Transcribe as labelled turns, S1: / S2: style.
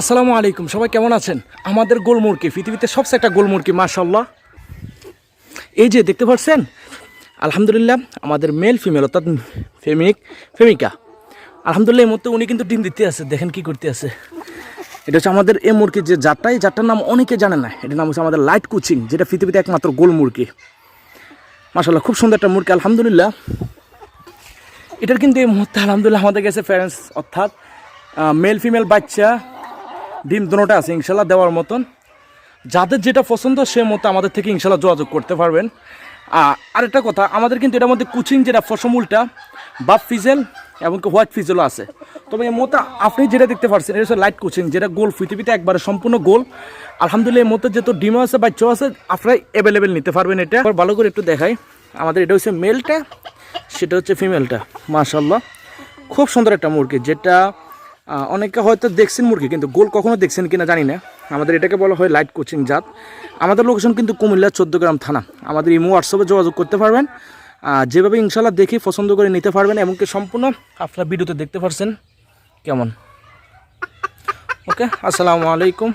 S1: আসসালামু আলাইকুম, সবাই কেমন আছেন? আমাদের গোল মুরগি পৃথিবীতে সবচেয়ে একটা গোল মুরগি মাশাল্লাহ এই যে দেখতে পাচ্ছেন? আলহামদুলিল্লাহ, আমাদের মেল ফিমেল অর্থাৎ ফেমিক ফেমিকা আলহামদুলিল্লাহ, এই মুহূর্তে উনি কিন্তু ডিম দিতে আছে, দেখেন কি করতে আছে। এটা হচ্ছে আমাদের এই মুরগির যে জাতটা, এই জাতটার নাম অনেকে জানে না। এটার নাম হচ্ছে আমাদের লাইট কুচিং যেটা পৃথিবীতে একমাত্র গোল মুরগি মাশাল্লাহ খুব সুন্দর একটা মুরগি, আলহামদুলিল্লাহ। এটার কিন্তু এই মুহূর্তে, আলহামদুলিল্লাহ, আমাদের কাছে প্যারেন্টস অর্থাৎ মেল ফিমেল বাচ্চা ডিম দুটোটা আছে, ইনশাল্লাহ দেওয়ার মতন। যাদের যেটা পছন্দ, সে মতো আমাদের থেকে ইনশাল্লাহ যোগাযোগ করতে পারবেন। আরেকটা কথা, আমাদের কিন্তু এটার মধ্যে কুচিং যেটা, ফসমুলটা বাপ ফিজেল এবং হোয়াইট ফিজেলও আছে। তবে এই মতো আপনি যেটা দেখতে পাচ্ছেন এটা হচ্ছে লাইট কুচিং, যেটা গোল, পৃথিবীতে একবারে সম্পূর্ণ গোল। আলহামদুলিল্লাহ এই মতো যেহেতু ডিমও আছে বাচ্চাও আছে আপনারা অ্যাভেলেবেল নিতে পারবেন এটা। এবার ভালো করে একটু দেখাই, আমাদের এটা হচ্ছে মেলটা সেটা হচ্ছে ফিমেলটা মাশাল্লাহ খুব সুন্দর একটা মুরগি, যেটা অনেকে হয়তো দেখছেন মুরগি, কিন্তু গোল কখনো দেখছেন কিনা জানি না। আমাদের এটাকে বলা হয় লাইট কোচিং জাত। আমাদের লোকেশন কিন্তু কুমিল্লা গ্রাম থানা। আমাদের ইমো হোয়াটসঅ্যাপে যোগাযোগ করতে পারবেন। যেভাবে ইনশাল্লাহ দেখে পছন্দ করে নিতে পারবেন, এমনকি সম্পূর্ণ আপনার ভিডিওতে দেখতে পারছেন। কেমন? ওকে আসসালামু আলাইকুম।